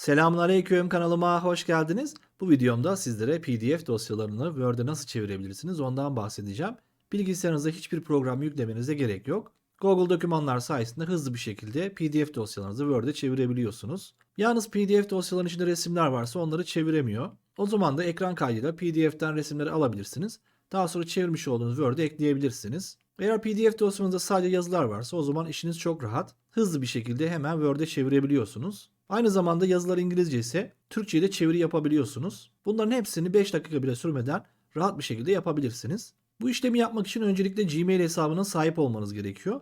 Selamünaleyküm kanalıma hoş geldiniz. Bu videomda sizlere PDF dosyalarını Word'e nasıl çevirebilirsiniz ondan bahsedeceğim. Bilgisayarınızda hiçbir program yüklemenize gerek yok. Google dokümanlar sayesinde hızlı bir şekilde PDF dosyalarınızı Word'e çevirebiliyorsunuz. Yalnız PDF dosyaların içinde resimler varsa onları çeviremiyor. O zaman da ekran kaydıyla PDF'den resimleri alabilirsiniz. Daha sonra çevirmiş olduğunuz Word'e ekleyebilirsiniz. Eğer PDF dosyanızda sadece yazılar varsa o zaman işiniz çok rahat. Hızlı bir şekilde hemen Word'e çevirebiliyorsunuz. Aynı zamanda yazılar İngilizce ise Türkçe'ye de çeviri yapabiliyorsunuz. Bunların hepsini 5 dakika bile sürmeden rahat bir şekilde yapabilirsiniz. Bu işlemi yapmak için öncelikle Gmail hesabına sahip olmanız gerekiyor.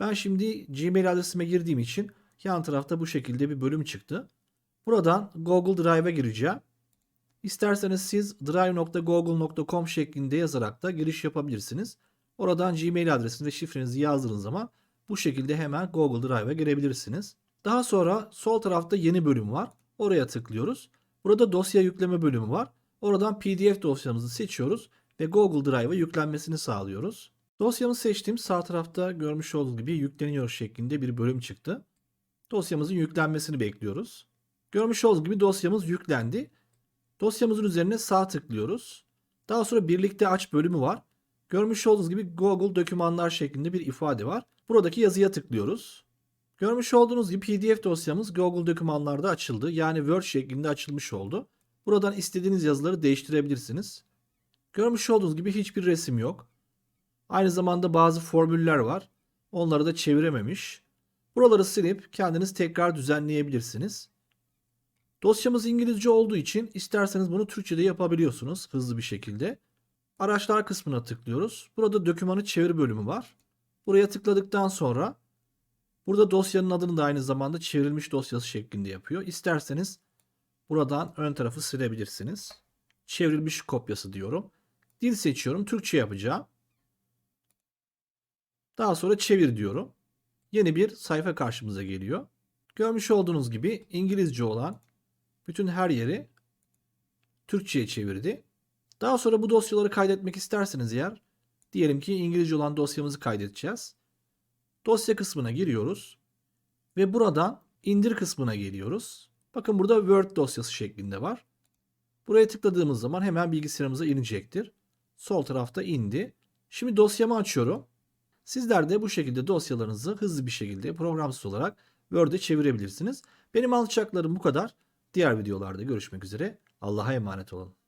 Ben şimdi Gmail adresime girdiğim için yan tarafta bu şekilde bir bölüm çıktı. Buradan Google Drive'a gireceğim. İsterseniz siz drive.google.com şeklinde yazarak da giriş yapabilirsiniz. Oradan Gmail adresini ve şifrenizi yazdığınız zaman bu şekilde hemen Google Drive'a girebilirsiniz. Daha sonra sol tarafta yeni bölüm var. Oraya tıklıyoruz. Burada dosya yükleme bölümü var. Oradan PDF dosyamızı seçiyoruz ve Google Drive'a yüklenmesini sağlıyoruz. Dosyamızı seçtiğim sağ tarafta görmüş olduğunuz gibi yükleniyor şeklinde bir bölüm çıktı. Dosyamızın yüklenmesini bekliyoruz. Görmüş olduğunuz gibi dosyamız yüklendi. Dosyamızın üzerine sağ tıklıyoruz. Daha sonra birlikte aç bölümü var. Görmüş olduğunuz gibi Google dokümanlar şeklinde bir ifade var. Buradaki yazıya tıklıyoruz. Görmüş olduğunuz gibi PDF dosyamız Google dokümanlarda açıldı. Yani Word şeklinde açılmış oldu. Buradan istediğiniz yazıları değiştirebilirsiniz. Görmüş olduğunuz gibi hiçbir resim yok. Aynı zamanda bazı formüller var. Onları da çevirememiş. Buraları silip kendiniz tekrar düzenleyebilirsiniz. Dosyamız İngilizce olduğu için isterseniz bunu Türkçe'de yapabiliyorsunuz hızlı bir şekilde. Araçlar kısmına tıklıyoruz. Burada dokümanı çevir bölümü var. Buraya tıkladıktan sonra burada dosyanın adını da aynı zamanda çevrilmiş dosyası şeklinde yapıyor. İsterseniz buradan ön tarafı silebilirsiniz. Çevrilmiş kopyası diyorum. Dil seçiyorum. Türkçe yapacağım. Daha sonra çevir diyorum. Yeni bir sayfa karşımıza geliyor. Görmüş olduğunuz gibi İngilizce olan bütün her yeri Türkçe'ye çevirdi. Daha sonra bu dosyaları kaydetmek isterseniz eğer diyelim ki İngilizce olan dosyamızı kaydedeceğiz. Dosya kısmına giriyoruz ve buradan indir kısmına geliyoruz. Bakın burada Word dosyası şeklinde var. Buraya tıkladığımız zaman hemen bilgisayarımıza inecektir. Sol tarafta indi. Şimdi dosyamı açıyorum. Sizler de bu şekilde dosyalarınızı hızlı bir şekilde programsız olarak Word'e çevirebilirsiniz. Benim alacaklarım bu kadar. Diğer videolarda görüşmek üzere. Allah'a emanet olun.